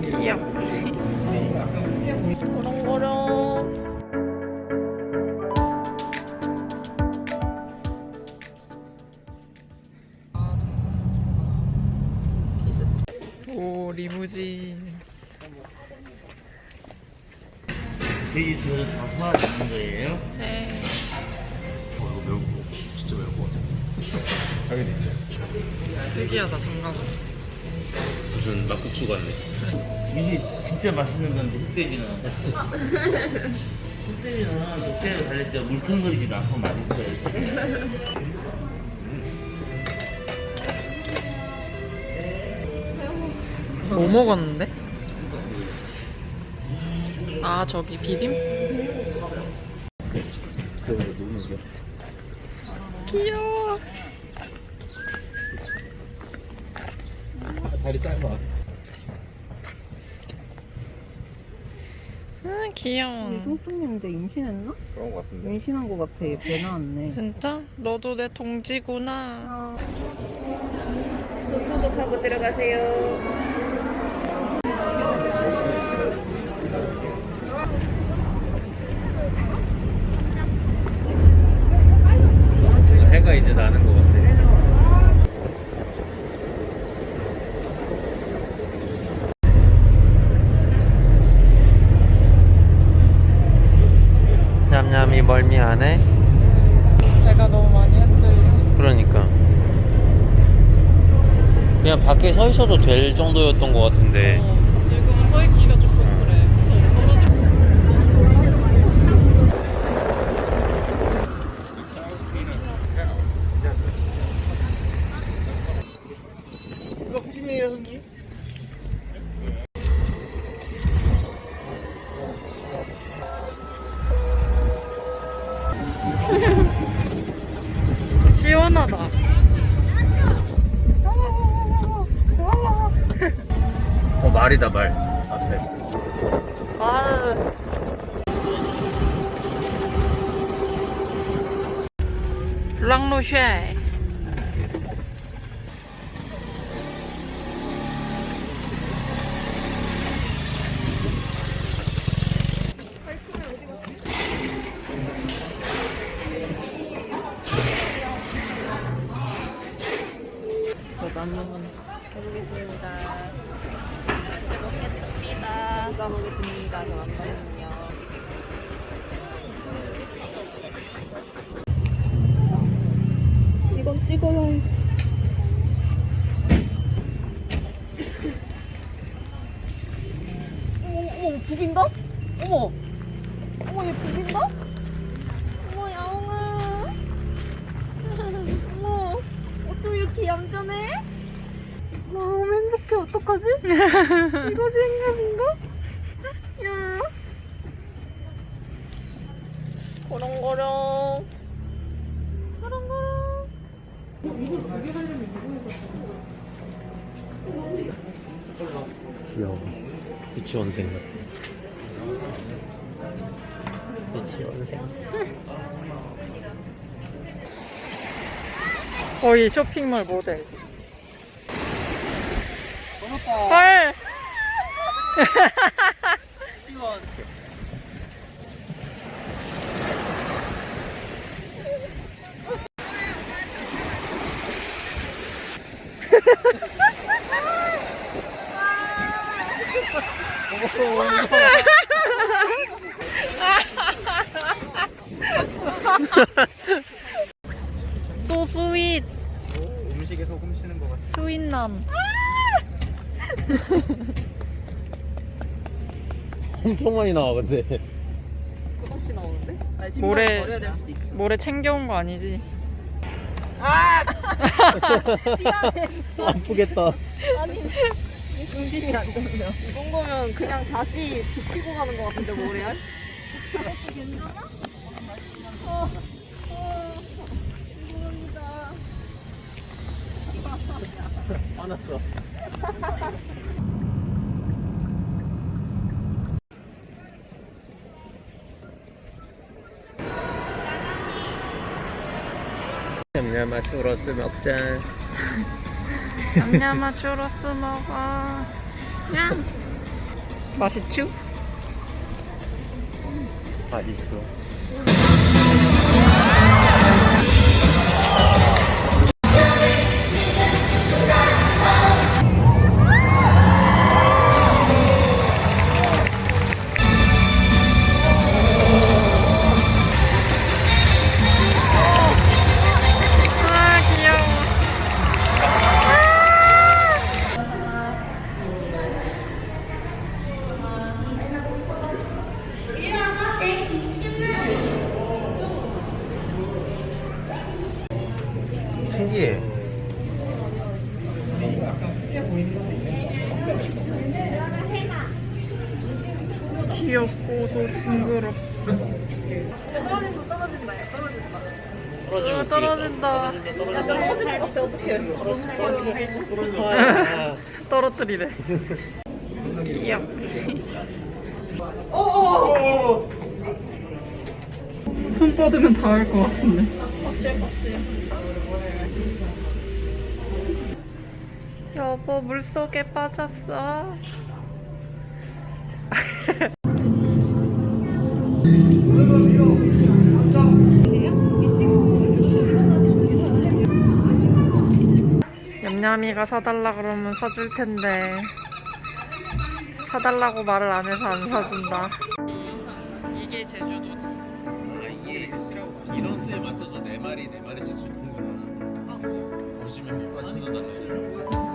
귀엽지. 고롱고롱. 오 리무진. 여기 저다 소화 되는 거예요? 네. 어, 이거 매운 거 진짜 매운 거 같아. 당연히 있어요. 특이하다 장갑. 무슨 막국수 같네. 이게 진짜 맛있는 건데 흑돼지는 흑돼지는 달릴 때 물컹거리지도 않고 맛있어요 뭐 먹었는데? 아 저기 비빔? 귀여워. 다리 짧아. 아 귀여워. 뚱뚱님인데 임신했나? 그런 거 같은데. 임신한 것 같아. 배 나왔네. 진짜? 너도 내 동지구나. 손 소독하고 들어가세요. 해가 이제 나는 거 같아. 냠냠이 멀미 안 해? 내가 너무 많이 했어요. 그러니까 그냥 밖에 서 있어도 될 정도였던 것 같은데 지금 서 있기가 조금 그래. 손 떨어지. 이거 후심이에요 형님? 시원하다. 어 말이다 말. 앞에. 아. 블랑로쉐. 먹겠습니다. 이제 누가 먹겠습니다. 저 남자는요. 이건 찍어요. 어머, 어머, 부빈다? 어머, 어머, 얘 부빈다? 어머, 야옹아. 어머, 어쩜 이렇게 얌전해? 너무 행복해 어떡하지? 이것이 행복인가? 야. 고롱고롱. 고롱고롱 귀여워. 유치원생 같아 유치원생 거의 쇼핑몰 모델. 헐. 소 스윗. 음식에 소금 치는 거 같아. 스윗남. 엄청 많이 나와 근데 조금씩 나오는데? 아니, 신발 모래 버려야 될 수도 있어 모래 챙겨온 거 아니지? 아프겠다 중심이 안 잡혀 이 정도면 그냥 다시 붙이고 가는 것 같은데 모래알? 괜찮아? 어, 어, 죄송합니다 화났어 냠냠아 뚜러스 먹자 냠냠아 추러스 먹어. 냠. 맛있죠? 맛있어. 신기해. 귀엽고도 징그럽. 떨어진다 떨어진다 야 떨어진다. 어, 떨어진다. 야 떨어질 것 같아 어떡해. 떨어뜨리래. 귀엽지. 손 뻗으면 닿을 것 같은데. 여보 물속에 빠졌어. 냠냠이가 사달라 그러면 사줄 텐데 사달라고 말을 안 해서 안 사준다. 이게 제주도지. 아 이게 이런 수에 맞춰서 네 마리 네 마리씩 주는 거야. 보시면 밑과 쳐져달라고.